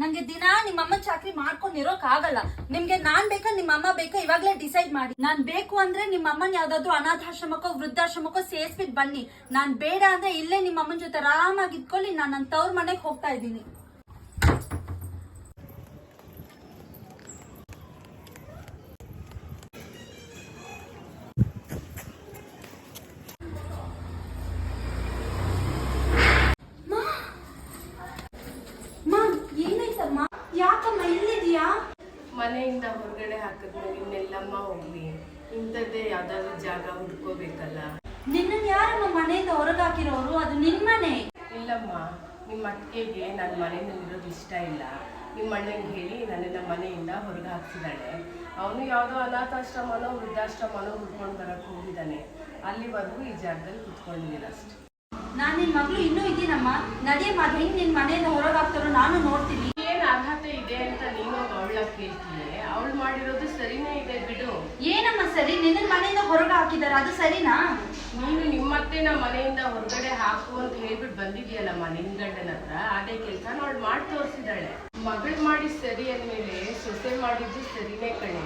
ನಂಗೆ ದಿನ ನಿಮ್ಮಮ್ಮ ಚಾಕ್ರಿ ಮಾಡ್ಕೊಂಡಿರೋಕ್ ಆಗಲ್ಲ. ನಿಮ್ಗೆ ನಾನ್ ಬೇಕಾ ನಿಮ್ಮ ಅಮ್ಮ ಬೇಕಾ, ಇವಾಗ್ಲೇ ಡಿಸೈಡ್ ಮಾಡಿ. ನಾನ್ ಬೇಕು ಅಂದ್ರೆ ನಿಮ್ಮ ಅಮ್ಮನ್ ಯಾವ್ದಾದ್ರು ಅನಾಥಾಶ್ರಮಕ್ಕೋ, ವೃದ್ಧಾಶ್ರಮಕ್ಕೋ ಸೇರ್ಸ್ಬಿಟ್ ಬನ್ನಿ. ನಾನ್ ಬೇಡ ಅಂದ್ರೆ ಇಲ್ಲೇ ನಿಮ್ಮ ಅಮ್ಮನ ಜೊತೆ ಆರಾಮಾಗಿ ಇದ್ಕೊಳ್ಳಿ. ನಾನ್ ನನ್ ತವ್ರ ಮನೆಗ್ ಹೋಗ್ತಾ ಇದ್ದೀನಿ. ಮನೆಯಿಂದ ಹೊರಗಡೆ ಹಾಕಿದ್ಮೇಲೆ ಇನ್ನೆಲ್ಲಮ್ಮ ಹೋಗ್ಲಿ ಇಂಥದ್ದೇ ಯಾವ್ದಾದ್ರು ಜಾಗ ಹುಡ್ಕೋಬೇಕಲ್ಲ. ನಿನ್ನ ಯಾರಮ್ಮ ಮನೆಯಿಂದ ಹೊರಗಾಕಿರೋರು? ಅದು ನಿನ್ ಮನೆ. ಇಲ್ಲಮ್ಮ ನಿಮ್ಮ ಅತ್ತಿಗೆಗೆ ನನ್ನ ಮನೆಯಲ್ಲಿರೋದು ಇಷ್ಟ ಇಲ್ಲ. ನಿಮ್ಮ ಅಣ್ಣಂಗೆ ಹೇಳಿ ನನ್ನನ್ನ ಮನೆಯಿಂದ ಹೊರಗೆ ಹಾಕ್ಸಿದ್ದಾಳೆ ಅವನು ಯಾವುದೋ ಅನಾಥಾಶ್ರಮನೋ ವೃದ್ಧಾಶ್ರಮನೋ ಹುಡ್ಕೊಂಡು ಬರಕ್ಕೆ ಹೋಗಿದ್ದಾನೆ. ಅಲ್ಲಿವರೆಗೂ ಈ ಜಾಗದಲ್ಲಿ ಕುತ್ಕೊಂಡಿದ್ದೀನಿ ಅಷ್ಟೆ. ನಾನು ನಿನ್ನ ಮಗಳು ಇನ್ನೂ ಇದ್ದೀನಮ್ಮ. ನಡಿಯಮ್ಮ ಅದ್ ಹೆಂಗ್ ನಿನ್ ಮನೆಯಿಂದ ಹೊರಗೆ ಹಾಕ್ತಾರೋ ನಾನು ನೋಡ್ತೀನಿ ಏನು ಅರ್ಹತೆ ಇದೆ ಅಂತ ನೀನು ಅವಳು ಮಾಡಿರೋದು ಸರಿನೇ ಇದೆ ಬಿಡು. ಏನಮ್ಮ ಸರಿ? ನಿನ್ನ ಮನೆಯಿಂದ ಹೊರಗೆ ಹಾಕಿದಾರ ಅದು ಸರಿನಾ? ನೀನು ನಿಮ್ಮತ್ತೆನ ಮನೆಯಿಂದ ಹೊರಗಡೆ ಹಾಕು ಅಂತ ಹೇಳ್ಬಿಟ್ಟು ಬಂದಿದ್ಯಲ್ಲಮ್ಮ ನಿನ್ ಗಂಡನ ಹತ್ರ? ಅದೇ ಕೆಲಸ ಅವಳು ಮಾಡಿ ತೋರಿಸಿದಾಳೆ ಮಗಳು ಮಾಡಿ ಸರಿ ಅಂದ್ಮೇಲೆ ಸೊಸೆ ಮಾಡಿದ್ದು ಸರಿನೇ ಕಣೆ.